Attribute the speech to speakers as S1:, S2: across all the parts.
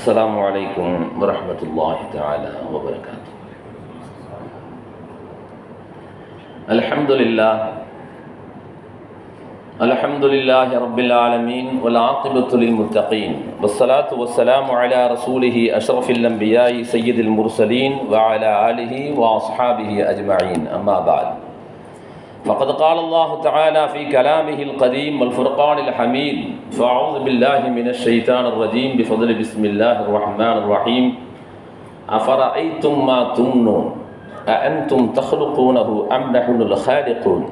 S1: السلام عليكم ورحمة الله تعالى وبركاته. الحمد لله. الحمد لله رب العالمين والعاقبة للمتقين والصلاة والسلام على رسوله أشرف الأنبياء سيد المرسلين وعلى آله وأصحابه أجمعين. أما بعد. فقد قال الله تعالى في كلامه القديم والفرقان الحميد فأعوذ بالله من الشيطان الرجيم بفضل بسم الله الرحمن الرحيم. أفرأيتم ما تمنون؟ أأنتم تخلقونه أم نحن الخالقون?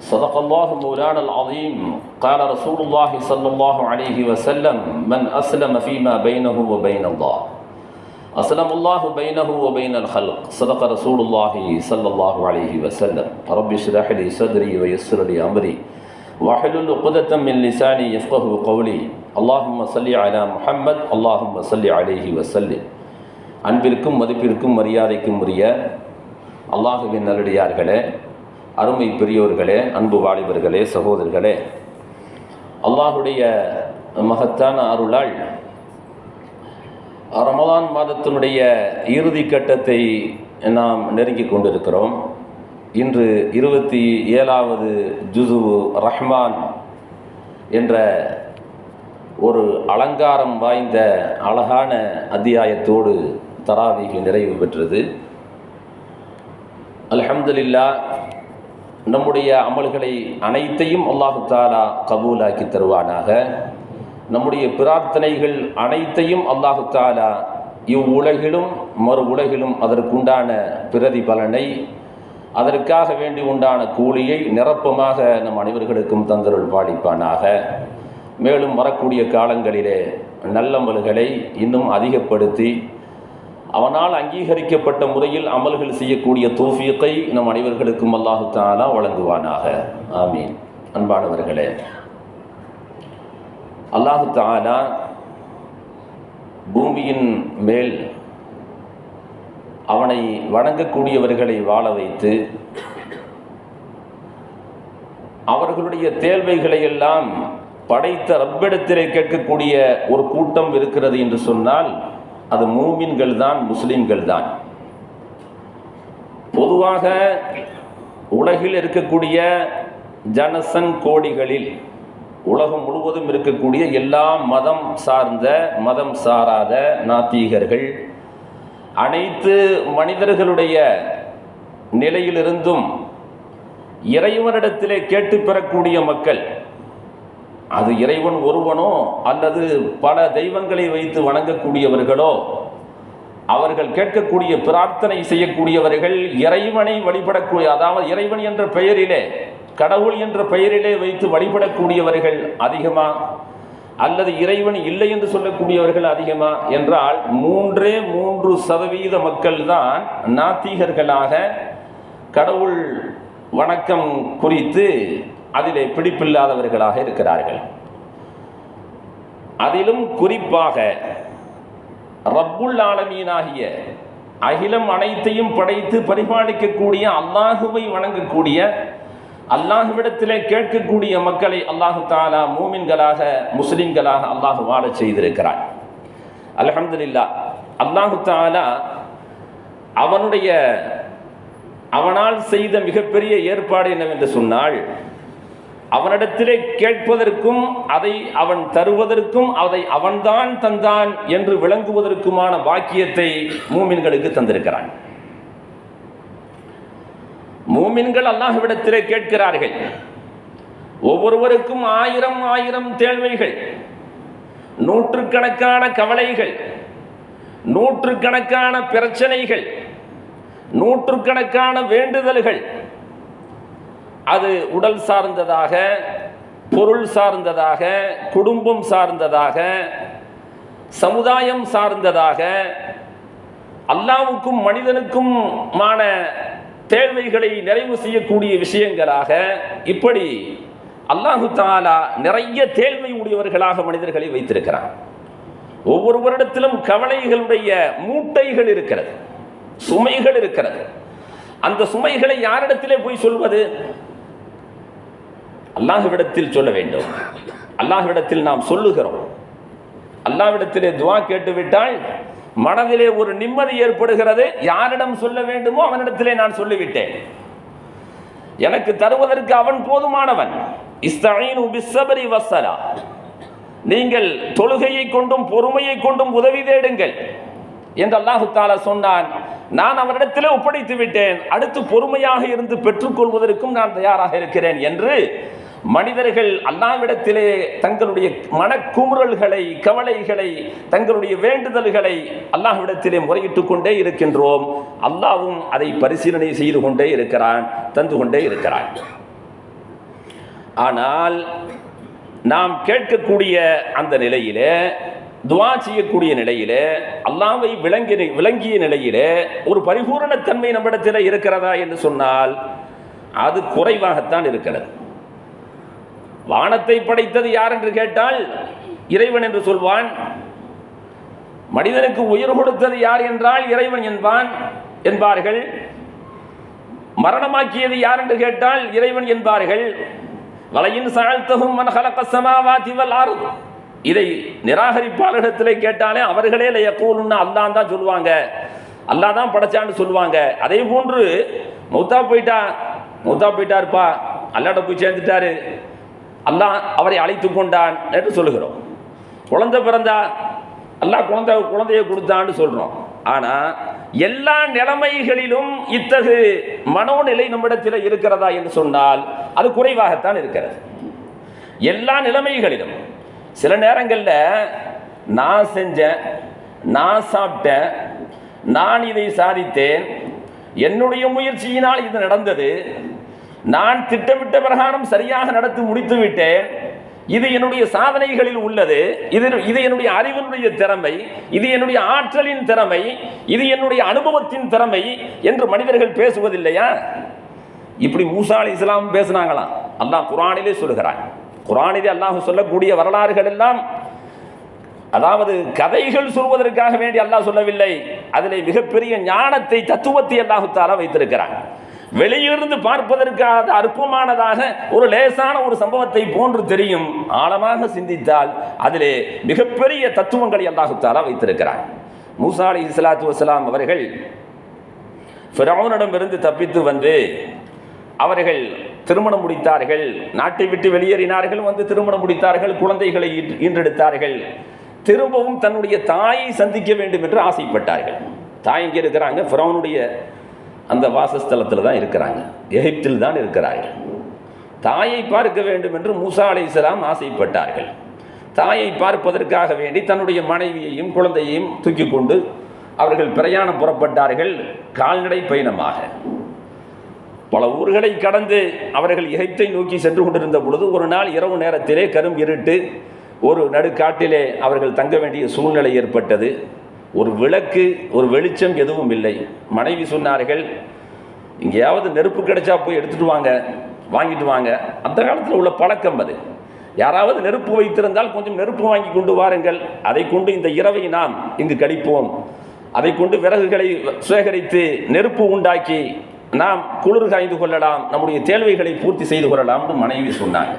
S1: صدق الله مولانا العظيم. قال رسول الله صلى الله عليه وسلم من أسلم فيما بينه وبين الله. அஸ்லம் அல்லாஹு பைனஹு ஒபைன் அல் ஹல்க். சதக ரசூலுல்லாஹி சல்லாஹு அலஹி வசல்லம் ரபி ஷிரஹலி சதுரி வயசுரலி அமரி. வஹலுல் உகுதத்தம் மின் லிசானி யஃப்கஹு கௌலி. அல்லாஹும் சல்லி அலா முஹம்மத். அல்லாஹும் சல்லி அலேஹி வசல்லி அன்பிற்கும் மதிப்பிற்கும் மரியாதைக்கும் உரிய அல்லாஹுவின் நல்லடியார்களே அருமை பெரியோர்களே அன்பு வாலிபர்களே சகோதரர்களே. அல்லாஹுடைய மகத்தான அருளால் ரமலான் மாதத்தினுடைய இறுதி கட்டத்தை நாம் நெருங்கி கொண்டிருக்கிறோம். இன்று இருபத்தி ஏழாவது ஜுசு ரஹ்மான் என்ற ஒரு அலங்காரம் வாய்ந்த அழகான அத்தியாயத்தோடு தராவிகி நிறைவு பெற்றது. அல்ஹம்துலில்லா நம்முடைய அமல்களை அனைத்தையும் அல்லாஹு தாலா கபூலாக்கி தருவானாக. நம்முடைய பிரார்த்தனைகள் அனைத்தையும் அல்லாஹு தாலா இவ்வுலகிலும் மறு உலகிலும் அதற்குண்டான பிரதிபலனை அதற்காக வேண்டி உண்டான கூலியை நிரப்பமாக நம் அனைவர்களுக்கும் தந்தருள் பாடிப்பானாக மேலும் வரக்கூடிய காலங்களிலே நல்லமல்களை இன்னும் அதிகப்படுத்தி அவனால் அங்கீகரிக்கப்பட்ட முறையில் அமல்கள் செய்யக்கூடிய தூஃபியத்தை நம் அனைவர்களுக்கும் அல்லாஹு தாலா வழங்குவானாக. ஆமீன். அன்பானவர்களே அல்லாஹு தாலா பூமியின் மேல் அவனை வணங்கக்கூடியவர்களை வாழ வைத்து அவர்களுடைய தேவைகளை எல்லாம் படைத்த ரப்பிடத்திலே கேட்கக்கூடிய ஒரு கூட்டம் இருக்கிறது என்று சொன்னால் அது மூமின்கள் தான் முஸ்லீம்கள் தான். பொதுவாக உலகில் இருக்கக்கூடிய ஜனசன் கோடிகளில் உலகம் முழுவதும் இருக்கக்கூடிய எல்லா மதம் சார்ந்த மதம் சாராத நாத்திகர்கள் அனைத்து மனிதர்களுடைய நிலையிலிருந்தும் இறைவனிடத்திலே கேட்டு பெறக்கூடிய மக்கள் அது இறைவன் ஒருவனோ அல்லது பல தெய்வங்களை வைத்து வணங்கக்கூடியவர்களோ அவர்கள் கேட்கக்கூடிய பிரார்த்தனை செய்யக்கூடியவர்கள் இறைவனை வழிபடக்கூடிய அதாவது இறைவன் என்ற பெயரிலே கடவுள் என்ற பெயரிலே வைத்து வழிபடக்கூடியவர்கள் அதிகமா? அல்லது இறைவன் இல்லை என்று சொல்லக்கூடியவர்கள் அதிகமா? என்றால் மூன்றே மூன்று சதவீத மக்கள் தான் நாத்திகர்களாக கடவுள் வணக்கம் குறித்து அதிலே பிடிப்பில்லாதவர்களாக இருக்கிறார்கள். அதிலும் குறிப்பாக ரப்புல் ஆலமீனாகிய அகிலம் அனைத்தையும் படைத்து பரிபாலிக்கக்கூடிய அல்லாஹுவை வணங்கக்கூடிய அல்லாஹுவிடத்திலே கேட்கக்கூடிய மக்களை அல்லாஹு தாலா மூமின்களாக முஸ்லிம்களாக அல்லாஹு வாழ செய்திருக்கிறார் அலஹம்துல்லா அல்லாஹு தாலா அவனுடைய அவனால் செய்த மிகப்பெரிய ஏற்பாடு என்னவென்று சொன்னால் அவனிடத்திலே கேட்பதற்கும் அதை அவன் தருவதற்கும் அதை அவன்தான் தந்தான் என்று விளங்குவதற்குமான வாக்கியத்தை மூமின்களுக்கு தந்திருக்கிறான். மூமின்கள் அல்லாஹ்விடத்திலே கேட்கிறார்கள். ஒவ்வொருவருக்கும் ஆயிரம் ஆயிரம் தேவைகள். நூற்றுக்கணக்கான கவலைகள். நூற்றுக்கணக்கான பிரச்சனைகள். நூற்றுக்கணக்கான வேண்டுதல்கள். அது உடல் சார்ந்ததாக பொருள் சார்ந்ததாக குடும்பம் சார்ந்ததாக சமுதாயம் சார்ந்ததாக அல்லாவுக்கும் மனிதனுக்குமான தேவைகளை நிறைவு செய்யக்கூடிய விஷயங்களாக இப்படி அல்லாஹு தாலா நிறைய தேழ்மை உடையவர்களாக மனிதர்களை வைத்திருக்கிறான். ஒவ்வொரு வருடத்திலும் கவலைகளுடைய மூட்டைகள் இருக்கிறது சுமைகள் இருக்கிறது. அந்த சுமைகளை யாரிடத்திலே போய் சொல்வது? அல்லாஹுவிடத்தில் சொல்ல வேண்டும். அல்லாஹ்விடத்தில் நாம் சொல்லுகிறோம். அல்லாவிடத்திலே துவா கேட்டுவிட்டால் மனதிலே ஒரு நிம்மதி ஏற்படுகிறது. யாரிடம் சொல்ல வேண்டுமோ அவனிடத்திலே நான் சொல்லிவிட்டேன். எனக்கு தருவதற்கு அவன் போதுமானவன். இஸ்தஈனு பிஸ்ஸபரி நீங்கள் தொழுகையை கொண்டும் பொறுமையை கொண்டும் உதவி தேடுங்கள் என்று அல்லாஹு தாலா சொன்னான். நான் அவரிடத்திலே ஒப்படைத்து விட்டேன் அடுத்து பொறுமையாக இருந்து பெற்றுக்கொள்வதற்கும் நான் தயாராக இருக்கிறேன் என்று மனிதர்கள் அல்லாவிடத்திலே தங்களுடைய மனக்குமுறல்களை கவலைகளை தங்களுடைய வேண்டுதல்களை அல்லாஹ்விடத்திலே முறையிட்டு கொண்டே இருக்கின்றோம். அல்லாவும் அதை பரிசீலனை செய்து கொண்டே இருக்கிறான் தந்து கொண்டே இருக்கிறான். ஆனால் நாம் கேட்கக்கூடிய அந்த நிலையிலே துவா செய்யக்கூடிய நிலையிலே அல்லாவை விளங்கி விளங்கிய நிலையிலே ஒரு பரிபூரணத்தன்மை நம்மிடத்தில் இருக்கிறதா என்று சொன்னால் அது குறைவாகத்தான் இருக்கிறது. வானத்தை படைத்தது யார் என்று கேட்டால் இறைவன் என்று சொல்வான். மனிதனுக்கு உயிர் கொடுத்தது யார் என்றால் இறைவன் என்பான் என்பார்கள். மரணமாக்கியது யார் என்று கேட்டால் இறைவன் என்பார்கள். வலையின் சாழ்த்தகும் மன் ஹலக இதை நிராகரிப்பாளரிடத்திலே கேட்டாலே அவர்களே யக்கூலுன்னு அல்லான் தான் சொல்லுவாங்க. அல்லாஹ் தான் படைச்சான்னு சொல்லுவாங்க. அதே போன்று மௌத்தா போயிட்டா மௌத்தா போயிட்டாருப்பா அல்லாட்ட போய் சேர்ந்துட்டாரு. அல்லாஹ் அவரை அழைத்து கொண்டான் என்று சொல்லுகிறோம். குழந்தை பிறந்தா அல்லாஹ் குழந்தை குழந்தையை கொடுத்தான்னு சொல்கிறோம் ஆனால் எல்லா நிலைமைகளிலும் இத்தகு மனோநிலை நம்மிடத்தில் இருக்கிறதா என்று சொன்னால் அது குறைவாகத்தான் இருக்கிறது. எல்லா நிலைமைகளிலும் சில நேரங்களில் நான் செஞ்சேன் நான் சாப்பிட்டேன் நான் இதை சாதித்தேன் என்னுடைய முயற்சியினால் இது நடந்தது நான் திட்டமிட்ட பிரகாரம் சரியாக நடத்தி முடித்து விட்டேன். இது என்னுடைய சாதனைகளில் உள்ளது. இது இது என்னுடைய அறிவினுடைய திறமை. இது என்னுடைய ஆற்றலின் திறமை. இது என்னுடைய அனுபவத்தின் திறமை என்று மனிதர்கள் பேசுவதில்லையா? இப்படி மூசா அலி இஸ்லாம் பேசினாங்களாம். அல்லாஹ் குரானிலே சொல்லுகிறான் குரானிலே அல்லாஹ் சொல்லக்கூடிய வரலாறுகள் எல்லாம் அதாவது கதைகள் சொல்வதற்காக வேண்டி அல்லாஹ் சொல்லவில்லை. அதிலே மிகப்பெரிய ஞானத்தை தத்துவத்தை அல்லாஹு தாலா வைத்திருக்கிறான். வெளியிருந்து பார்ப்பதற்காக அற்பமானதாக ஒரு லேசான ஒரு சம்பவத்தை போன்று தெரியும். ஆழமாக சிந்தித்தால் அதிலே மிகப்பெரிய தத்துவங்களை அல்லாஹுத்தாலா வைத்திருக்கிறார் மூசா அலி இஸ்லாத்து வசலாம் அவர்கள் ஃபிரௌனிடமிருந்து தப்பித்து வந்து அவர்கள் திருமணம் முடித்தார்கள். நாட்டை விட்டு வெளியேறினார்கள் வந்து திருமணம் முடித்தார்கள் குழந்தைகளை ஈன்றெடுத்தார்கள். திரும்பவும் தன்னுடைய தாயை சந்திக்க வேண்டும் என்று ஆசைப்பட்டார்கள். தாய் இங்கே இருக்கிறாங்க? ஃபிரௌனுடைய அந்த வாசஸ்தலத்தில் தான் இருக்கிறாங்க. எகிப்தில் தான் இருக்கிறார்கள். தாயை பார்க்க வேண்டும் என்று மூசா இஸ்லாம் ஆசைப்பட்டார்கள். தாயை பார்ப்பதற்காக வேண்டி தன்னுடைய மனைவியையும் குழந்தையையும் தூக்கி கொண்டு அவர்கள் பிரயாணம் புறப்பட்டார்கள் கால்நடை பயணமாக. பல ஊர்களை கடந்து அவர்கள் எகிப்தை நோக்கி சென்று கொண்டிருந்த பொழுது ஒரு நாள் இரவு நேரத்திலே கரும் இருட்டு ஒரு நடுக்காட்டிலே அவர்கள் தங்க வேண்டிய சூழ்நிலை ஏற்பட்டது. ஒரு விளக்கு ஒரு வெளிச்சம் எதுவும் இல்லை. மனைவி சொன்னார்கள் எங்கேயாவது நெருப்பு கிடைச்சா போய் எடுத்துட்டு வாங்க வாங்கிட்டு வாங்க. அந்த காலத்தில் உள்ள பழக்கம் அது. யாராவது நெருப்பு வைத்திருந்தால் கொஞ்சம் நெருப்பு வாங்கி கொண்டு வாருங்கள். அதை கொண்டு இந்த இரவை நாம் இங்கு கழிப்போம். அதை கொண்டு விறகுகளை சேகரித்து நெருப்பு உண்டாக்கி நாம் குளிர் காய்ந்து கொள்ளலாம் நம்முடைய தேவைகளை பூர்த்தி செய்து கொள்ளலாம்னு மனைவி சொன்னாங்க.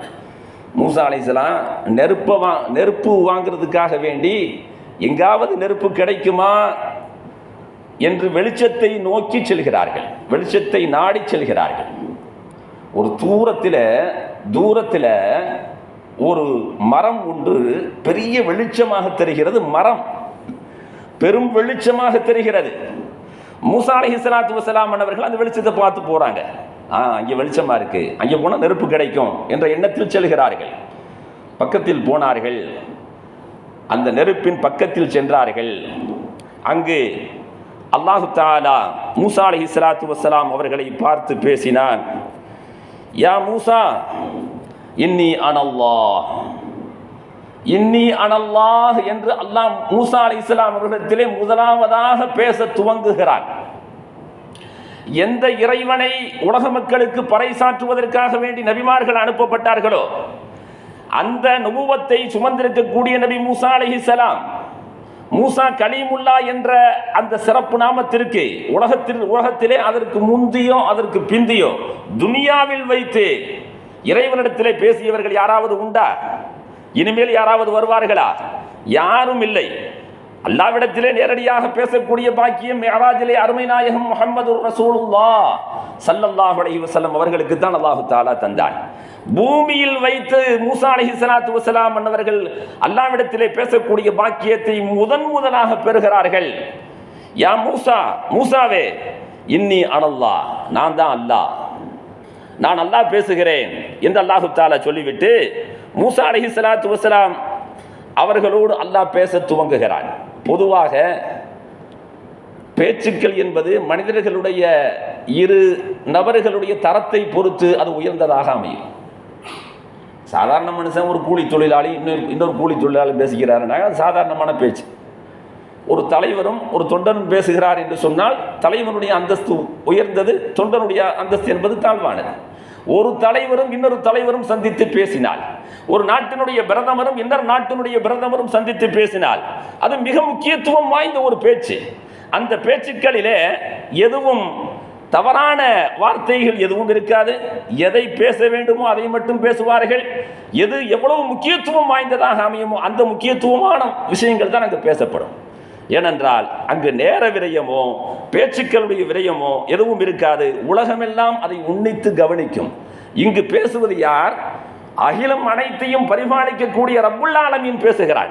S1: மூசா அலைசலாம் நெருப்பை வா நெருப்பு வாங்குறதுக்காக வேண்டி எங்காவது நெருப்பு கிடைக்குமா என்று வெளிச்சத்தை நோக்கி செல்கிறார்கள். வெளிச்சத்தை நாடி செல்கிறார்கள். ஒரு தூரத்தில் தூரத்தில் ஒரு மரம் ஒன்று பெரிய வெளிச்சமாக தெரிகிறது. மரம். பெரும் வெளிச்சமாக தெரிகிறது. மூசா அலைஹி ஸலாத்து வஸலாம் அவர்கள் அந்த வெளிச்சத்தை பார்த்து போகிறாங்க ஆ அங்கே வெளிச்சமாக இருக்குது அங்கே போனால் நெருப்பு கிடைக்கும் என்ற எண்ணத்தில் செல்கிறார்கள். பக்கத்தில் போனார்கள். அந்த நெருப்பின் பக்கத்தில் சென்றார்கள். அங்கு அல்லாஹு தாலா மூசா அலி இஸ்லாத்து வசலாம் அவர்களை பார்த்து பேசினான். யா மூசா இன்னி அனல்லா இன்னி அனல்லாஹ் என்று அல்லாஹ் மூசா அலி இஸ்லாம் அவர்களிடத்திலே முதலாவதாக பேச துவங்குகிறான். எந்த இறைவனை உலக மக்களுக்கு பறைசாற்றுவதற்காக வேண்டி நபிமார்கள் அனுப்பப்பட்டார்களோ அந்த நுபுவத்தை சுமந்திருக்கக்கூடிய நபி மூசா அலைஹிஸ்ஸலாம் மூசா கலீமுல்லா என்ற அந்த சிறப்பு நாமத்திற்கு உலகத்தில் உலகத்திலே அதற்கு முந்தியோ அதற்கு பிந்தியோ துனியாவில் வைத்து இறைவனிடத்திலே பேசியவர்கள் யாராவது உண்டா? இனிமேல் யாராவது வருவார்களா? யாரும் இல்லை. அல்லாவிடத்திலே நேரடியாக பேசக்கூடிய பாக்கியம் மேராஜிலே அருமை நாயகம் முகமது ரசூலுல்லா சல்லல்லாஹு அலைஹி அவர்களுக்கு தான் அல்லாஹு தாலா தந்தான். பூமியில் வைத்து மூசா அலஹி சலாத்து வசலாம் அன்னவர்கள் அல்லாவிடத்திலே பேசக்கூடிய பாக்கியத்தை முதன் முதலாக பெறுகிறார்கள். யா மூசா மூசாவே இன்னி அனல்லா நான் தான் அல்லாஹ். நான் அல்லாஹ் பேசுகிறேன் என்று அல்லாஹு தாலா சொல்லிவிட்டு மூசா அலஹி சலாத்து வசலாம் அவர்களோடு அல்லாஹ் பேச துவங்குகிறான். பொதுவாக பேச்சுக்கள் என்பது மனிதர்களுடைய இரு நபர்களுடைய தரத்தை பொறுத்து அது உயர்ந்ததாக அமையும். சாதாரண மனுஷன் ஒரு கூலி தொழிலாளி இன்னொரு இன்னொரு கூலி தொழிலாளி பேசுகிறாருன்னா அது சாதாரணமான பேச்சு. ஒரு தலைவரும் ஒரு தொண்டனும் பேசுகிறார் என்று சொன்னால் தலைவனுடைய அந்தஸ்து உயர்ந்தது தொண்டனுடைய அந்தஸ்து என்பது தாழ்வானது. ஒரு தலைவரும் இன்னொரு தலைவரும் சந்தித்து பேசினால் ஒரு நாட்டினுடைய பிரதமரும் இன்னொரு நாட்டினுடைய பிரதமரும் சந்தித்து பேசினால் அது மிக முக்கியத்துவம் வாய்ந்த ஒரு பேச்சு. அந்த பேச்சுக்களிலே எதுவும் தவறான வார்த்தைகள் எதுவும் இருக்காது. எதை பேச வேண்டுமோ அதை மட்டும் பேசுவார்கள். எது எவ்வளவு முக்கியத்துவம் வாய்ந்ததாக அமையுமோ அந்த முக்கியத்துவமான விஷயங்கள் தான் அங்கு பேசப்படும். ஏனென்றால் அங்கு நேர விரயமோ பேச்சுக்களுடைய விரயமோ எதுவும் இருக்காது. உலகமெல்லாம் அதை உன்னித்து கவனிக்கும். இங்கு பேசுவது யார்? அகிலம் அனைத்தையும் பரிபாலிக்கக்கூடிய ரப்புல் பேசுகிறான்.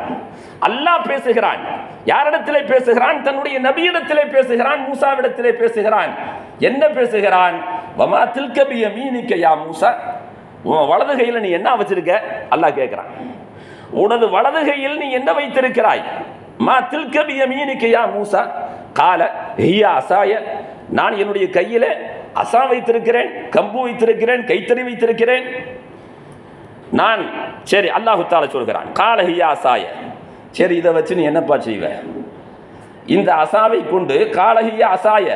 S1: அல்லாஹ் பேசுகிறான். யாரிடத்திலே பேசுகிறான்? தன்னுடைய நபியிடத்திலே பேசுகிறான் மூசாவிடத்திலே பேசுகிறான். என்ன பேசுகிறான்? வமா தில்கபிய மீனிக்கையா மூசா? உன் வலது கையில் நீ என்ன வச்சிருக்க? அல்லாஹ் கேட்கிறான் உனது வலது கையில் நீ என்ன வைத்திருக்கிறாய்? மா தில்கபிய மீனிக்கையா மூசா? கால ஹியா அசாய. நான் என்னுடைய கையில் அசா வைத்திருக்கிறேன் கம்பு வைத்திருக்கிறேன் கைத்தறி வைத்திருக்கிறேன். நான் சரி அல்லாஹு தால சொல்கிறான் காலஹியா அசாய சரி இதை வச்சு நீ என்னப்பா செய்வ? இந்த அசாவை கொண்டு காலஹியா அசாய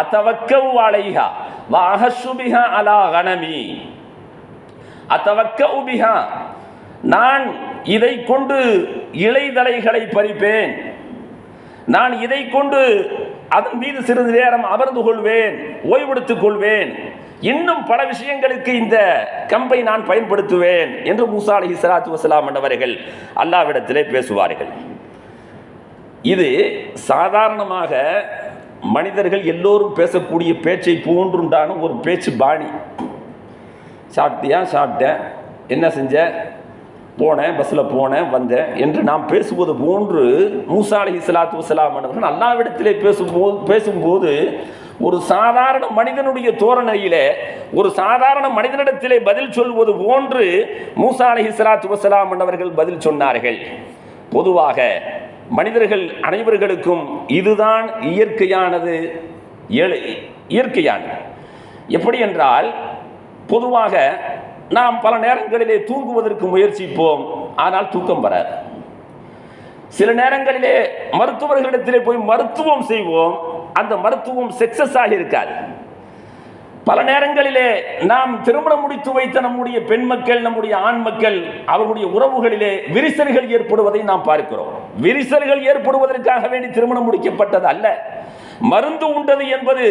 S1: அத்தவக்கவு அலைஹா வாஹசுபிஹா அலா கணமி அத்தவக்க உபிஹா நான் இதை கொண்டு இலைதலைகளை பறிப்பேன். நான் இதை கொண்டு அதன் மீது சிறிது நேரம் அமர்ந்து கொள்வேன் ஓய்வெடுத்துக் கொள்வேன். இன்னும் பல விஷயங்களுக்கு இந்த கம்பை நான் பயன்படுத்துவேன் என்று மூசா அலி சலாத்து வசலாம் என்றவர்கள் அல்லாவிடத்திலே பேசுவார்கள். இது சாதாரணமாக மனிதர்கள் எல்லோரும் பேசக்கூடிய பேச்சை போன்றுண்டான ஒரு பேச்சு பாணி. சாப்பிட்டியா? சாப்பிட்டேன். என்ன செஞ்ச? போனேன் பஸ்ஸில் போனேன் வந்தேன் என்று நாம் பேசுவது போன்று மூசா அலி இஸ்லாத்து வசலாம் என்றவர்கள் அல்லாவிடத்திலே பேசும்போது பேசும்போது ஒரு சாதாரண மனிதனுடைய தோரணையில் ஒரு சாதாரண மனிதனிடத்திலே பதில் சொல்வது போன்று மூசா அலி இஸ்லாத்து வசலாம் அவர்கள் பதில் சொன்னார்கள். பொதுவாக மனிதர்கள் அனைவர்களுக்கும் இதுதான் இயற்கையானது ஏழு இயற்கையானது. எப்படி என்றால் பொதுவாக நாம் பல நேரங்களிலே தூங்குவதற்கு முயற்சிப்போம் ஆனால் தூக்கம் வராது. சில நேரங்களிலே மருத்துவர்களிடத்திலே போய் மருத்துவம் செய்வோம் அந்த மருத்துவம் சக்சஸ் ஆகியிருக்காது பல நேரங்களிலே நாம் திருமணம் முடித்து வைத்த நம்முடைய பெண் மக்கள் நம்முடைய ஆண் மக்கள் அவர்களுடைய உறவுகளிலே விரிசல்கள் ஏற்படுவதை நாம் பார்க்கிறோம். விரிசல்கள் ஏற்படுவதற்காக வேண்டி திருமணம் முடிக்கப்பட்டது அல்ல. மருந்து உண்டது என்பது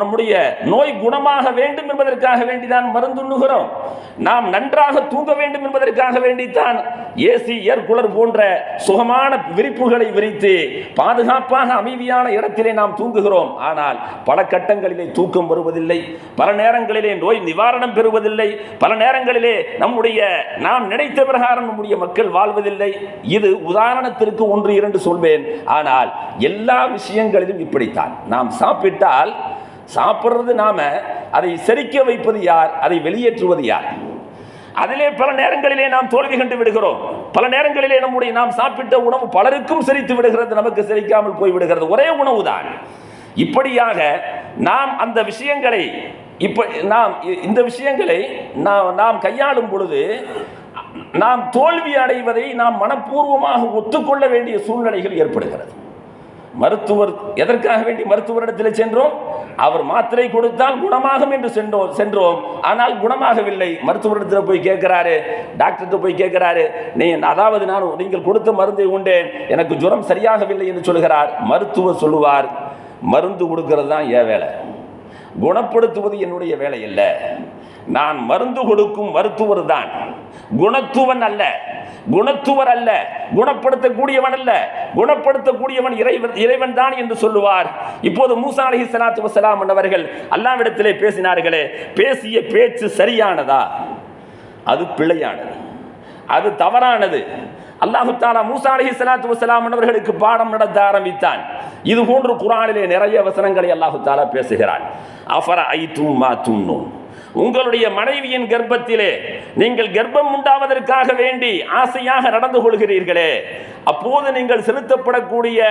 S1: நம்முடைய நோய் குணமாக வேண்டும் என்பதற்காக வேண்டிதான் மருந்து உண்ணுகிறோம். நாம் நன்றாக தூங்க வேண்டும் என்பதற்காக வேண்டித்தான் ஏசி ஏர் போன்ற சுகமான விரிப்புகளை விரித்து பாதுகாப்பாக அமைதியான இடத்திலே நாம் தூங்குகிறோம். ஆனால் பல கட்டங்களிலே தூக்கம் வருவதில்லை. பல நேரங்களிலே நோய் நிவாரணம் பெறுவதில்லை. பல நேரங்களிலே நம்முடைய நாம் நினைத்த பிரகாரம் நம்முடைய மக்கள் வாழ்வதில்லை. இது உதாரணத்திற்கு ஒன்று இரண்டு சொல்வேன். ஆனால் எல்லா விஷயங்களிலும் இப்படித்தான். நாம் சாப்பிட்டால் சாப்பிட்றது நாம அதை செரிக்க வைப்பது யார்? அதை வெளியேற்றுவது யார்? அதிலே பல நேரங்களிலே நாம் தோல்வி கண்டு விடுகிறோம். பல நேரங்களிலே நம்முடைய நாம் சாப்பிட்ட உணவு பலருக்கும் செரித்து விடுகிறது நமக்கு செரிக்காமல் போய் விடுகிறது. ஒரே உணவு தான். இப்படியாக நாம் அந்த விஷயங்களை இப்ப நாம் இந்த விஷயங்களை நாம் நாம் கையாளும் பொழுது நாம் தோல்வி அடைவதை நாம் மனப்பூர்வமாக ஒத்துக்கொள்ள வேண்டிய சூழ்நிலைகள் ஏற்படுகிறது. மருத்துவர் எதற்காக வேண்டி மருத்துவரிடத்தில் சென்றோம்? அவர் மாத்திரை கொடுத்தால் குணமாகும் என்று சென்றோம் சென்றோம். ஆனால் குணமாகவில்லை. மருத்துவரிடத்தில் போய் கேட்கிறாரு. டாக்டர்கிட்ட போய் கேட்கிறாரு. நீ அதாவது நான் நீங்கள் கொடுத்த மருந்தை உண்டேன். எனக்கு ஜுரம் சரியாகவில்லை என்று சொல்கிறார். மருத்துவர் சொல்லுவார் மருந்து கொடுக்கிறது தான் என் வேலை. குணப்படுத்துவது என்னுடைய வேலை இல்லை நான் மருந்து கொடுக்கும் மருத்துவர் தான். குணத்துவன் அல்ல. குணத்துவர் அல்ல குணப்படுத்தக்கூடியவன் அல்ல குணப்படுத்தக்கூடியவன் இறைவன் இறைவன் தான் என்று சொல்லுவார். இப்போது மூசா அலி சலாத்து வசலாம் அவர்கள் அல்லாவிடத்திலே பேசினார்களே பேசிய பேச்சு சரியானதா? அது பிழையானது. அது தவறானது. அல்லாஹு தாலா மூசா அலி சலாத்து வசலாம் அவர்களுக்கு பாடம் நடத்த ஆரம்பித்தான். இது போன்று குரானிலே நிறைய வசனங்களை அல்லாஹு தாலா பேசுகிறான். அஃபர ஐ தும்மா துண்ணூன் உங்களுடைய மனைவியின் கர்ப்பத்திலே நீங்கள் கர்ப்பம் உண்டாவதற்காக வேண்டி ஆசையாக நடந்து கொள்கிறீர்களே. அப்போது நீங்கள் செலுத்தப்படக்கூடிய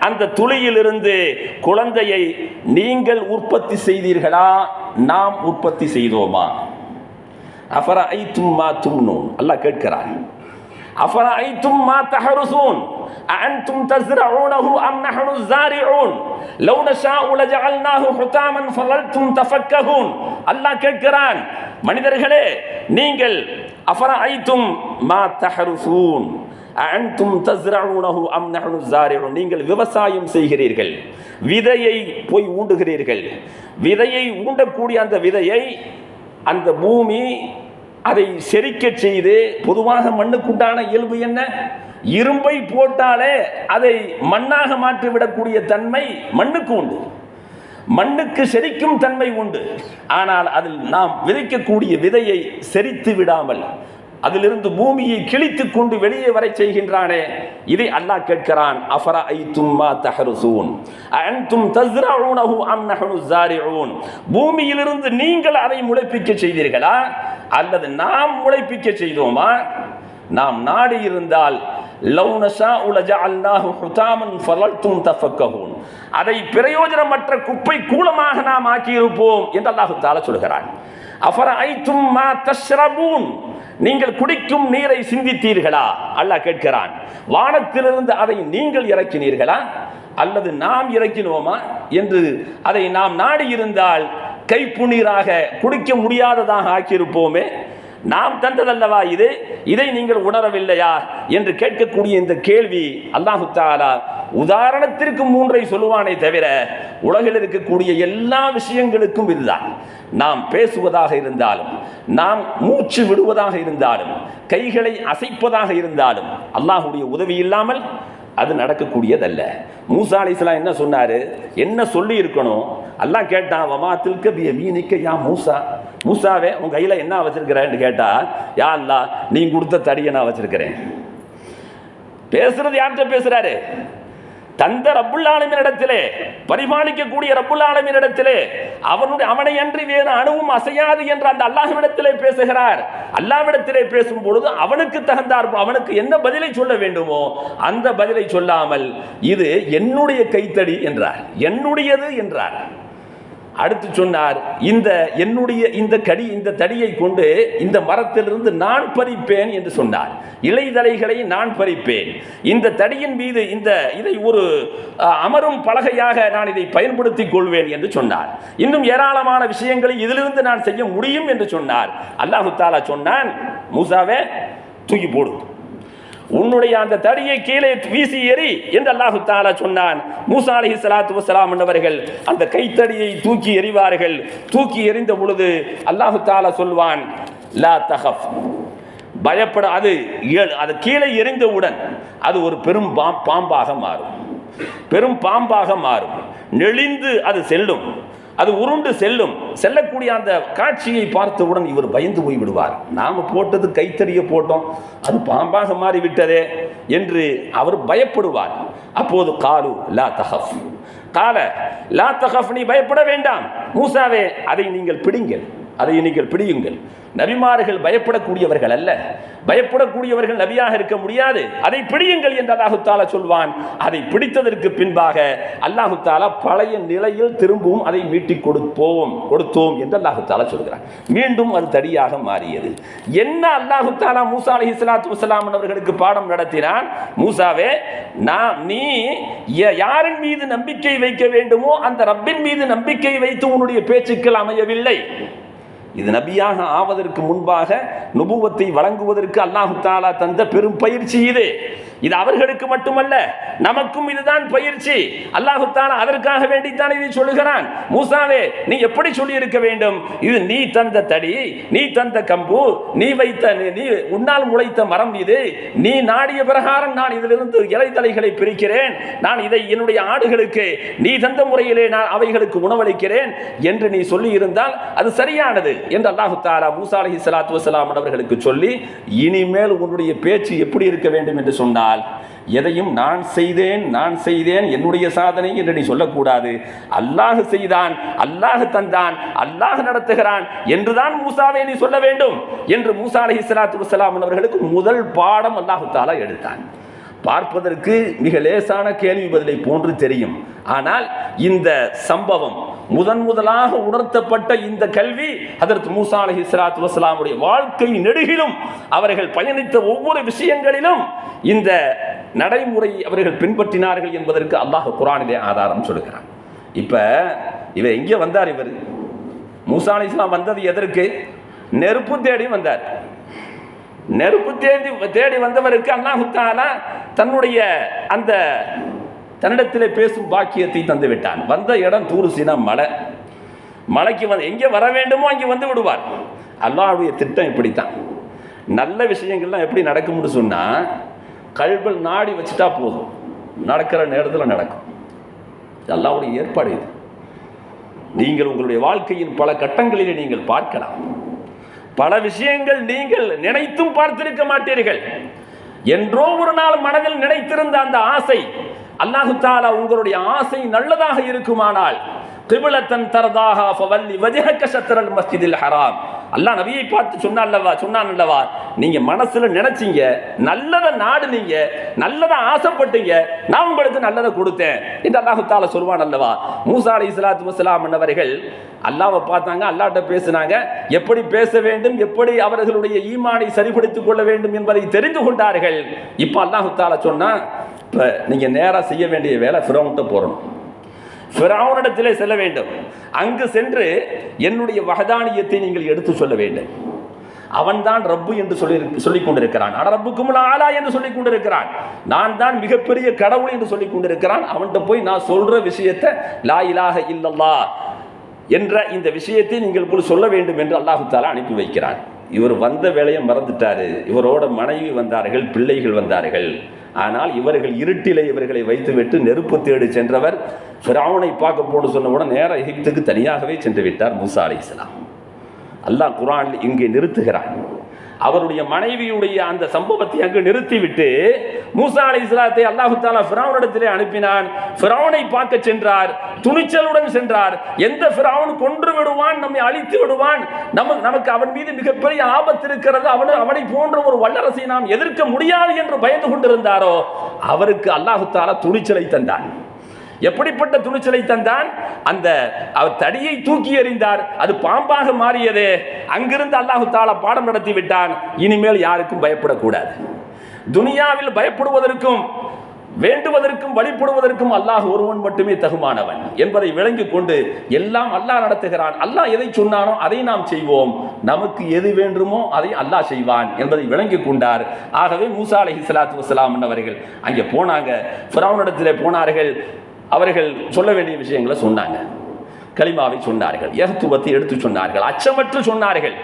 S1: அந்த துளியிலிருந்து குழந்தையை நீங்கள் உற்பத்தி செய்தீர்களா? நாம் உற்பத்தி செய்தோமா? அஃபரா ஐ தும்மா தும்னு அல்லாஹ் கேட்கிறான். أفرأيتم ما تحرثون أأنتم تزرعونه أم نحن الزارعون لو نشاء لجعلناه حطاما فظلتم تفكهون அல்லாஹ் கேட்கிறான் மனிதர்களே நீங்கள் அஃபர ஐத்தும் மா தஹருசூன் அன்தும் தஸ்ரஊனஹு அம் நஹ்னு ஸாரிஊன் நீங்கள் விவசாயம் செய்கிறீர்கள் விதையை போய் ஊண்டுகிறீர்கள் விதையை ஊண்டக்கூடிய அந்த விதையை அந்த பூமி அதை செரிக்க செய்து பொதுவாக மண்ணுக்குண்டான இயல்பு என்ன? இரும்பை போட்டாலே அதை மண்ணாக மாற்றிவிடக்கூடிய தன்மை மண்ணுக்கு உண்டு. மண்ணுக்கு செரிக்கும் தன்மை உண்டு. ஆனால் அதில் நாம் விதைக்கக்கூடிய விதையை செரித்து விடாமல் அதிலிருந்து பூமியை கிழித்து கொண்டு வெளியே வரை செய்கின்றானே? இதை அல்லாஹ் கேட்கிறான் அஃபரா ஐ தும்மா தஹருசூன்? அன்தும் தஸ்ரஊனஹு அம் நஹனு ஸாரிஊன்? பூமியிலிருந்து நீங்கள் அதை முளைப்பிக்க செய்தீர்களா? அல்லது நாம் முளைப்பிக்க செய்தோமா? நாம் நாடி இருந்தால் லவ் நஷா உலஜா அல்லாஹு ஹுதாமன் ஃபலல்தும் தஃபக்கஹூன். அதை பிரயோஜனமற்ற குப்பை கூலமாக நாம் ஆக்கியிருப்போம் என்று அல்லாஹு தஆலா சொல்கிறான். அஃபர ஐத்தும் மா தஸ்ரபூன் நீங்கள் குடிக்கும் நீரை சிந்தித்தீர்களா? அல்லாஹ் கேட்கிறான். வானத்திலிருந்து அதை நீங்கள் இறக்கினீர்களா? அல்லது நாம் இறக்கினோமா? என்று அதை நாம் நாடி இருந்தால் கைப்புண்ணீராக குடிக்க முடியாததாக ஆக்கியிருப்போமே. நாம் தந்ததல்லவா இது? இதை நீங்கள் உணரவில்லையா? என்று கேட்கக்கூடிய இந்த கேள்வி அல்லாஹு தாலா உதாரணத்திற்கு மூன்றை சொல்லுவானே தவிர உலகில் இருக்கக்கூடிய எல்லா விஷயங்களுக்கும் இதுதான். நாம் பேசுவதாக இருந்தாலும் நாம் மூச்சு விடுவதாக இருந்தாலும் கைகளை அசைப்பதாக இருந்தாலும் அல்லாஹுடைய உதவி இல்லாமல் அது நடக்கக்கூடியதல்ல. மூசா அலிஸ்லாம் என்ன சொன்னார்? என்ன சொல்லி இருக்கணும்? அல்லாஹ் கேட்டான் வமா தில்க பிய மீனிக்க யா மூசா? மூசாவே உன் கையில் என்ன வச்சிருக்கிறேன்னு கேட்டா யா அல்லா நீ கொடுத்த தடியை நான் வச்சிருக்கிறேன். பேசுறது யார்கிட்ட பேசுறாரு? தந்த ரப்புல்லாலமினிடத்திலே பரிபாலிக்கக்கூடிய ரப்புல்லாலமினிடத்திலே அவனுடைய அவனை அன்றி வேறு அணுவும் அசையாது என்று அந்த அல்லாஹ்விடத்திலே பேசுகிறார். அல்லாவிடத்திலே பேசும் பொழுது அவனுக்கு தகுந்தார் அவனுக்கு என்ன பதிலை சொல்ல வேண்டுமோ அந்த பதிலை சொல்லாமல் இது என்னுடைய கைத்தடி என்றார். என்னுடையது என்றார். அடுத்து சொன்னார் இந்த என்னுடைய இந்த கடி இந்த தடியை கொண்டு இந்த மரத்திலிருந்து நான் பறிப்பேன் என்று சொன்னார். இலைதலைகளை நான் பறிப்பேன். இந்த தடியின் மீது இந்த இதை ஒரு அமரும் பலகையாக நான் இதை பயன்படுத்திக் கொள்வேன் என்று சொன்னார். இன்னும் ஏராளமான விஷயங்களை இதிலிருந்து நான் செய்ய முடியும் என்று சொன்னார். அல்லாஹு தாலா சொன்னான் மூசாவே தூக்கி போடு. உன்னுடைய அந்த தடியை கீழே வீசி எறி என்று அல்லாஹு தாலா சொன்னான். மூசா அலி சலாத்து வசலாம் என்பவர்கள் அந்த கைத்தடியை தூக்கி எறிவார்கள். தூக்கி எறிந்த பொழுது அல்லாஹு தாலா சொல்வான் லா தஹப் பயப்பட அது அது கீழே எறிந்தவுடன் அது ஒரு பெரும் பாம் பாம்பாக மாறும். பெரும் பாம்பாக மாறும். நெளிந்து அது செல்லும். அது உருண்டு செல்லும். செல்லக்கூடிய அந்த காட்சியை பார்த்தவுடன் இவர் பயந்து போய் விடுவார். நாம் போட்டது கைத்தறியை போட்டோம். அது பாம்பாக மாறி விட்டதே என்று அவர் பயப்படுவார். அப்போது காலு லா தஹப் கால லா தஹப் நீ பயப்பட வேண்டாம். மூசாவே அதை நீங்கள் பிடிங்கள். அதை நீங்கள் பிடியுங்கள். நபிமார்கள் பயப்படக்கூடியவர்கள் அல்ல. பயப்படக்கூடியவர்கள் நபியாக இருக்க முடியாது. அதை பிடியுங்கள் என்று அல்லாஹு தாலா சொல்வான். அதை பிடித்ததற்கு பின்பாக அல்லாஹு தாலா பழைய நிலையில் திரும்பவும் அதை மீட்டி கொடுப்போம் கொடுத்தோம் என்று அல்லாஹு தாலா சொல்கிறார் மீண்டும் அது தடியாக மாறியது. என்ன அல்லாஹு தாலா மூசா அலி இஸ்லாத்து வசலாம் அவர்களுக்கு பாடம் நடத்தினான்? மூசாவே நான் நீ ய- யாரின் மீது நம்பிக்கை வைக்க வேண்டுமோ அந்த ரப்பின் மீது நம்பிக்கை வைத்து உன்னுடைய பேச்சுக்கள் அமையவில்லை. இது நபியாக ஆவதற்கு முன்பாக நுபுவத்தை வழங்குவதற்கு அல்லாஹு தாலா தந்த பெரும் பயிற்சி இது. இது அவர்களுக்கு மட்டுமல்ல நமக்கும் இதுதான் பயிற்சி. அல்லாஹுத்தான அதற்காக வேண்டித்தான் இதை சொல்லுகிறான். மூசாவே நீ எப்படி சொல்லி இருக்க வேண்டும்? இது நீ தந்த தடி நீ தந்த கம்பு நீ வைத்த நீ- உன்னால் முளைத்த மரம் இது. நீ நாடிய பிரகாரம் நான் இதிலிருந்து இலைத்தலைகளை பிரிக்கிறேன். நான் இதை என்னுடைய ஆடுகளுக்கு நீ தந்த முறையிலே நான் அவைகளுக்கு உணவளிக்கிறேன் என்று நீ சொல்லி இருந்தால் அது சரியானது என்று அல்லாஹு தாலா மூசா அலஹி சலாத்து வசலாம் அவர்களுக்கு சொல்லி இனிமேல் உன்னுடைய பேச்சு எப்படி இருக்க வேண்டும் என்று சொன்னால் எதையும் நான் செய்தேன் நான் செய்தேன் என்னுடைய சாதனை என்று நீ சொல்லக்கூடாது. அல்லாஹ் செய்தான் அல்லாஹ் தந்தான் அல்லாஹ் நடத்துகிறான் என்றுதான் மூசாவை நீ சொல்ல வேண்டும் என்று மூசா அலஹி சலாத்து வலாம் அவர்களுக்கு முதல் பாடம் அல்லாஹு தாலா எடுத்தான். பார்ப்பதற்கு மிக லேசான கேள்வி பதிலை போன்று தெரியும். ஆனால் இந்த சம்பவம் முதன் முதலாக உணர்த்தப்பட்ட இந்த கல்வி அதற்கு மூசா அலஹி இஸ்லாத்து வசலாமுடைய வாழ்க்கை நெடுகிலும் அவர்கள் பயணித்த ஒவ்வொரு விஷயங்களிலும் இந்த நடைமுறை அவர்கள் பின்பற்றினார்கள் என்பதற்கு அல்லாஹ் குரானிலே ஆதாரம் சொல்லுகிறான் இப்போ இவர் எங்கே வந்தார் இவர்? மூசா அலி இஸ்லாம் வந்தது எதற்கு? நெருப்பு தேடி வந்தார். நெருப்பு தேடி தேடி வந்தவருக்கு அல்லாஹு தாலா தன்னுடைய அந்த தன்னிடத்தில் பேசும் பாக்கியத்தை தந்து விட்டான் வந்த இடம் தூருசினா மலை. மலைக்கு வந்து எங்கே வர வேண்டுமோ அங்கே வந்து விடுவார். அல்லாவுடைய திட்டம் இப்படித்தான். நல்ல விஷயங்கள்லாம் எப்படி நடக்கும்னு சொன்னால் கல்வல் நாடி வச்சுட்டா போதும். நடக்கிற நேரத்தில் நடக்கும். அல்லாவுடைய ஏற்பாடு இது. நீங்கள் உங்களுடைய வாழ்க்கையின் பல கட்டங்களிலே நீங்கள் பார்க்கலாம். பல விஷயங்கள் நீங்கள் நினைத்தும் பார்த்திருக்க மாட்டீர்கள். என்றோ ஒரு நாள் மனதில் நினைத்திருந்த அந்த ஆசை அல்லாஹு தாலா உங்களுடைய ஆசை நல்லதாக இருக்குமானால் கிபிலத்தன் தரதாக ஃபவல்லி வஜஹக ஷத்ரல் மஸ்ஜிதில் ஹராம். அல்லாஹ் நபியை பார்த்து சொன்னான்லவா சொன்னான் அல்லவா நீங்க மனசுல நினைச்சீங்க நல்லதை நாடுனீங்க நல்லதை ஆசைப்பட்டீங்க நான் உங்களுக்கு நல்லதை கொடுத்தேன் என்று அல்லாஹு சொல்வான் அல்லவா மூசா அலி இஸ்லாத்து வசலாம் என்னவர்கள் அல்லாவை பார்த்தாங்க அல்லாட்ட பேசினாங்க எப்படி பேச வேண்டும் எப்படி அவர்களுடைய ஈமானை சரிபடுத்திக் கொள்ள வேண்டும் என்பதை தெரிந்து கொண்டார்கள். இப்போ அல்லாஹு தாலா சொன்னா இப்போ நீங்கள் நேராக செய்ய வேண்டிய வேலை ஃபிரௌன்ட்ட போகணும் ஃபிரௌனிடத்திலே செல்ல வேண்டும். அங்கு சென்று என்னுடைய வகதானியத்தை நீங்கள் எடுத்து சொல்ல வேண்டும். அவன்தான் ரப்பு என்று சொல்லி சொல்லிக் கொண்டிருக்கிறான். ரப்புக்கு ரப்புக்கும் ஆலா என்று சொல்லிக் கொண்டிருக்கிறான். நான் தான் மிகப்பெரிய கடவுள் என்று சொல்லிக் கொண்டிருக்கிறான். அவன்கிட்ட போய் நான் சொல்ற விஷயத்தை லா இலாக இல்லல்லா என்ற இந்த விஷயத்தை நீங்கள் சொல்ல வேண்டும் என்று அல்லாஹு தாலா அனுப்பி வைக்கிறான். இவர் வந்த வேலையை மறந்துட்டாரு. இவரோட மனைவி வந்தார்கள் பிள்ளைகள் வந்தார்கள். ஆனால் இவர்கள் இருட்டிலே இவர்களை வைத்துவிட்டு நெருப்பு தேடி சென்றவர் ஃபிராவனை பார்க்க போன்னு சொன்னவுடன் நேர எகிப்துக்கு தனியாகவே சென்று விட்டார் மூசா அலைஹிஸ்ஸலாம் அல்லாஹ் குரான் இங்கே நிறுத்துகிறான். அவருடைய மனைவியுடைய அந்த சம்பவத்தை அங்கு நிறுத்திவிட்டு மூசா அலை இஸ்லாத்தை அல்லாஹு தாலா ஃபிரௌனிடத்திலே அனுப்பினான். ஃபிரௌனை பார்க்க சென்றார். துணிச்சலுடன் சென்றார். எந்த ஃபிரௌன் கொன்று விடுவான் நம்மை அழித்து விடுவான்? நமக்கு நமக்கு அவன் மீது மிகப்பெரிய ஆபத்து இருக்கிறது. அவனு அவனை போன்ற ஒரு வல்லரசை நாம் எதிர்க்க முடியாது என்று பயந்து கொண்டிருந்தாரோ? அவருக்கு அல்லாஹு தாலா துணிச்சலை தந்தான். எப்படிப்பட்ட துணிச்சலை தந்தான்? அந்த அவர் தடியை தூக்கி எறிந்தார். அது பாம்பாக மாறியது. அங்கிருந்து அல்லாஹு தாலா பாடம் நடத்தி விட்டான். இனிமேல் யாருக்கும் பயப்படக்கூடாது. துனியாவில் பயப்படுவதற்கும் வேண்டுவதற்கும் வழிபடுவதற்கும் அல்லாஹ் ஒருவன் மட்டுமே தகுமானவன் என்பதை விளங்கிக் கொண்டு எல்லாம் அல்லாஹ் நடத்துகிறான். அல்லாஹ் எதை சொன்னானோ அதை நாம் செய்வோம். நமக்கு எது வேண்டுமோ அதை அல்லாஹ் செய்வான் என்பதை விளங்கிக் கொண்டார். ஆகவே மூசா அலஹி சலாத்து வசலாம் அவர்கள் அங்கே போனாங்க. ஃபிரௌனிடத்திலே போனார்கள். அவர்கள் சொல்ல வேண்டிய விஷயங்களை சொன்னாங்க. கலிமாவை சொன்னார்கள். ஏகத்துவத்தை எடுத்து சொன்னார்கள். அச்சமற்று சொன்னார்கள்.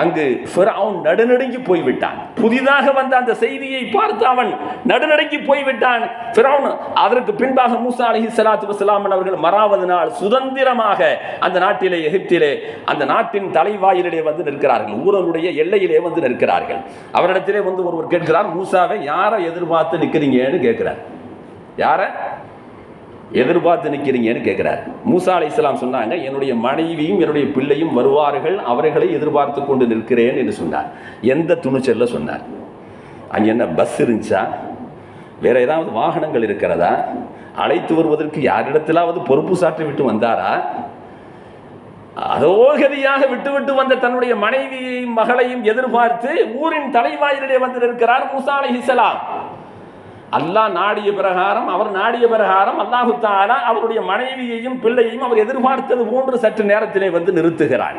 S1: அங்கு அவன் நடுநடுங்கி போய்விட்டான். புதிதாக வந்த அந்த செய்தியை பார்த்து அவன் நடுநடுங்கி போய்விட்டான். ஃபிரௌன் அதற்கு பின்பாக மூசா அலஹி சலாத்து வசலாமன் அவர்கள் மறாவது நாள் சுதந்திரமாக அந்த நாட்டிலே எகிப்திலே அந்த நாட்டின் தலைவாயிலே வந்து நிற்கிறார்கள். ஊரனுடைய எல்லையிலே வந்து நிற்கிறார்கள். அவரிடத்திலே வந்து ஒருவர் கேட்கிறார் மூசாவை யாரை எதிர்பார்த்து நிற்கிறீங்கன்னு கேட்கிறார். யாரை? எதிர்பார்த்து நிற்கிறீங்கன்னு கேட்குறாரு மூசா அலி இஸ்லாம் சொன்னாங்க என்னுடைய மனைவியும் என்னுடைய பிள்ளையும் வருவார்கள் அவர்களை எதிர்பார்த்து கொண்டு நிற்கிறேன் என்று சொன்னார். எந்த துணிச்சல்ல சொன்னார். அங்கே என்ன பஸ் இருந்துச்சா? வேற ஏதாவது வாகனங்கள் இருக்கிறதா? அழைத்து வருவதற்கு யாரிடத்திலாவது பொறுப்பு சாற்றி விட்டு வந்தாரா? அதோகதியாக விட்டு விட்டு வந்த தன்னுடைய மனைவியையும் மகளையும் எதிர்பார்த்து ஊரின் தலைவாயிலே வந்து நிற்கிறார் மூசா அலைஹிஸ்ஸலாம் அல்லாஹ் நாடிய பிரகாரம் அவர் நாடிய பிரகாரம் அல்லாஹு தாலா அவருடைய மனைவியையும் பிள்ளையையும் அவர் எதிர்பார்த்தது போன்று சற்று நேரத்திலே வந்து நிறுத்துகிறார்.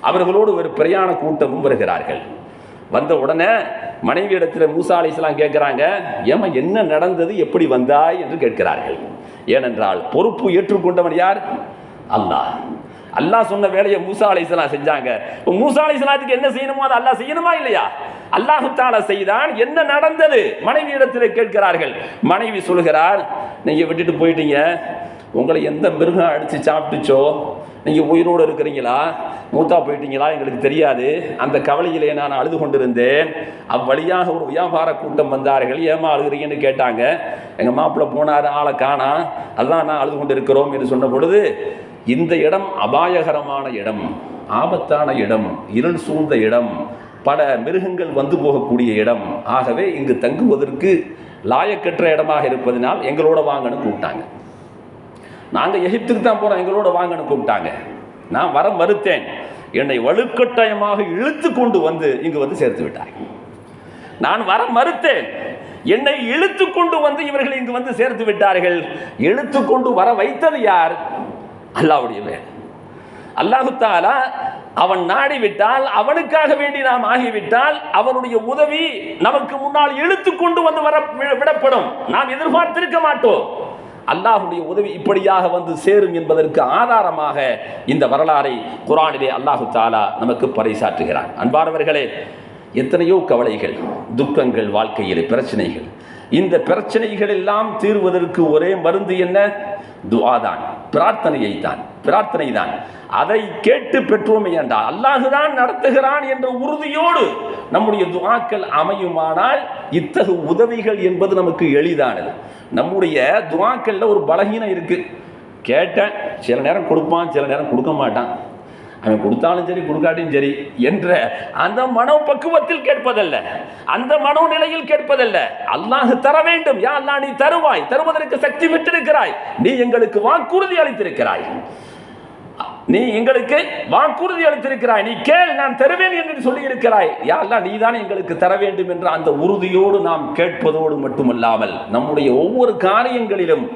S1: அவர்களோடு ஒரு பிரயாண கூட்டமும் வருகிறார்கள். வந்த உடனே மனைவி இடத்துல மூசா அலிஸ்லாம் கேட்குறாங்க ஏமா என்ன நடந்தது? எப்படி வந்தாய்? என்று கேட்கிறார்கள். ஏனென்றால் பொறுப்பு ஏற்றுக்கொண்டவன் யார்? அல்லாஹ். அல்லாஹ் சொன்ன வேலையை மூசா அலிஸ்லாம் செஞ்சாங்க. மூசா அலிஸ்லாத்துக்கு என்ன செய்யணுமோ அதை அல்லாஹ் செய்யணுமா இல்லையா? அல்லாஹு தாலா செய்தான். என்ன நடந்தது? மனைவி இடத்துல கேட்கிறார்கள். மனைவி சொல்கிறார் நீங்கள் விட்டுட்டு போயிட்டீங்க. உங்களை எந்த மிருகம் அடித்து சாப்பிட்டுச்சோ? நீங்கள் உயிரோடு இருக்கிறீங்களா? மூத்தா போயிட்டீங்களா? எங்களுக்கு தெரியாது. அந்த கவலையிலே நான் அழுது கொண்டிருந்தேன். அவ்வழியாக ஒரு வியாபார கூட்டம் வந்தார்கள். ஏமா அழுகிறீங்கன்னு கேட்டாங்க. எங்கள் மாப்பிள்ளை போனார் ஆளை காணா. அதான் நான் அழுது கொண்டு இருக்கிறோம் என்று சொன்ன பொழுது இந்த இடம் அபாயகரமான இடம் ஆபத்தான இடம் இருள் சூழ்ந்த இடம் பல மிருகங்கள் வந்து போகக்கூடிய இடம். ஆகவே இங்கு தங்குவதற்கு லாயக்கற்ற இடமாக இருப்பதனால் எங்களோட வாங்கன்னு கூப்பிட்டாங்க. நாங்கள் எகிப்துக்கு தான் போகிறோம் எங்களோட வாங்கன்னு கூப்பிட்டாங்க. நான் வர மறுத்தேன் என்னை வலுக்கட்டாயமாக இழுத்து கொண்டு வந்து இங்கு வந்து சேர்த்து விட்டார்கள். நான் வர மறுத்தேன். என்னை இழுத்து கொண்டு வந்து இவர்கள் இங்கு வந்து சேர்த்து விட்டார்கள். இழுத்து கொண்டு வர வைத்தது யார்? அல்லாவுடைய வேலை அல்லாஹுத்தாலா அவன் நாடிவிட்டால் அவனுக்காக வேண்டி நாம் ஆகிவிட்டால் அவனுடைய உதவி நமக்கு முன்னால் இழுத்து கொண்டு வந்து வர வி- விடப்படும். நாம் எதிர்பார்த்திருக்க மாட்டோம். அல்லாஹுடைய உதவி இப்படியாக வந்து சேரும் என்பதற்கு ஆதாரமாக இந்த வரலாறை குரானிலே அல்லாஹு தாலா நமக்கு பறைசாற்றுகிறான். அன்பானவர்களே எத்தனையோ கவலைகள் துக்கங்கள் வாழ்க்கையிலே பிரச்சனைகள் இந்த பிரச்சனைகள் எல்லாம் தீர்வதற்கு ஒரே மருந்து என்ன? துவாதான் தான் பிரார்த்தனையை தான் பிரார்த்தனை தான் அதை கேட்டு பெற்றோமே என்றால் அல்லாஹுதான் நடத்துகிறான் என்ற உறுதியோடு நம்முடைய துவாக்கள் அமையுமானால் இத்தகு உதவிகள் என்பது நமக்கு எளிதானது. நம்முடைய துவாக்கள்ல ஒரு பலகீனம் இருக்கு. கேட்டேன் சில நேரம் கொடுப்பான் சில நேரம் கொடுக்க மாட்டான். அவன் கொடுத்தாலும் சரி கொடுக்காட்டியும் சரி என்ற அந்த மனோ பக்குவத்தில் கேட்பதல்ல. அந்த மனோநிலையில் கேட்பதல்ல. அல்லாஹ் தர வேண்டும். யா அல்லா நீ தருவாய். தருவதற்கு சக்தி விட்டிருக்கிறாய். நீ எங்களுக்கு வாக்குறுதி அளித்திருக்கிறாய். நீ எங்களுக்கு வாக்குறுதி அளித்திருக்கிறாய். நீ கேள் நான் தருவேன் என்று சொல்லி இருக்கிறாய் யா நீ நீதான் எங்களுக்கு தர வேண்டும் என்ற அந்த உறுதியோடு நாம் கேட்பதோடு மட்டுமல்லாமல் நம்முடைய ஒவ்வொரு காரியங்களிலும்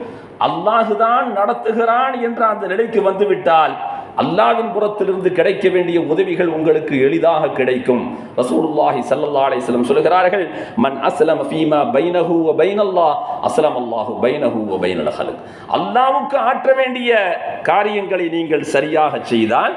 S1: அல்லாஹுதான் நடத்துகிறான் என்ற அந்த நிலைக்கு வந்துவிட்டால் அல்லாவின் புறத்திலிருந்து கிடைக்க வேண்டிய உதவிகள் உங்களுக்கு எளிதாக கிடைக்கும். ரசூலுல்லாஹி ஸல்லல்லாஹு அலைஹி வஸல்லம் சொல்கிறார்கள் மன் அஸ்லம ஃபீமா பைனஹு வ பைனல்லாஹ் அஸ்லம் அல்லாஹு பைனஹு வ பைனல் ஹல்க். அல்லாஹ்வுக்கு ஆற்ற வேண்டிய காரியங்களை நீங்கள் சரியாக செய்தால்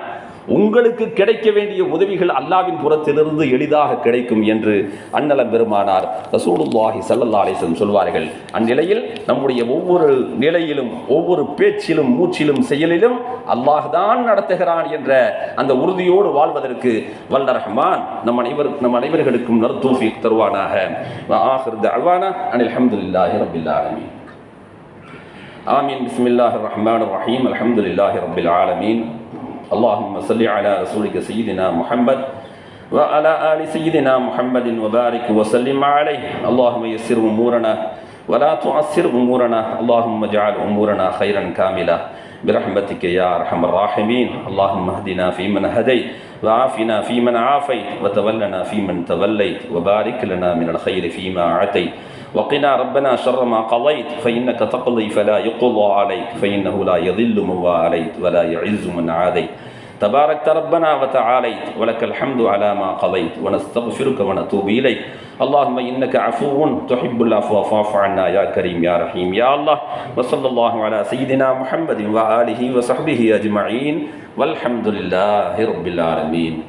S1: உங்களுக்கு கிடைக்க வேண்டிய உதவிகள் அல்லாவின் புறத்திலிருந்து எளிதாக கிடைக்கும் என்று அண்ணலம் பெருமானார் ரசூலுல்லாஹி ஸல்லல்லாஹு அலைஹி வஸல்லம் சொல்வார்கள் அந்நிலையில் நம்முடைய ஒவ்வொரு நிலையிலும் ஒவ்வொரு பேச்சிலும் மூச்சிலும் செயலிலும் அல்லாஹ் தான் நடத்துகிறான் என்ற அந்த உறுதியோடு வாழ்வதற்கு வல்ல ரஹ்மான் நம் அனைவர் நம் அனைவர்களுக்கும் நர்தூஃபிக் தருவானாக ஆஹிர் தஅவானா அனில் ஹம்துலில்லாஹி ரப்பில் ஆலமீன் آمين بسم الله الرحمن الرحيم الحمد لله رب العالمين اللهم صل على رسولك سيدنا محمد وعلى آل سيدنا محمد وبارك وسلم عليه. اللهم يسر أمورنا ولا تعسر أمورنا. اللهم اجعل أمورنا خيرا كاملا. برحمتك يا أرحم الراحمين. اللهم اهدنا فيمن هديت وعافنا فيمن عافيت وتولنا فيمن توليت وبارك لنا من الخير فيما أعطيت. وقنا ربنا شر ما قضيت فإنك تقضي فلا يقضى عليك فإنه لا يذل من واليت ولا يعز من عاديت. تباركت ربنا وتعاليت ولك الحمد على ما قضيت ونستغفرك ونتوب إليك. اللهم إنك عفو تحب العفو فاعف عنا يا كريم يا رحيم يا الله. وصلى الله على سيدنا محمد وآله وصحبه أجمعين والحمد لله رب العالمين.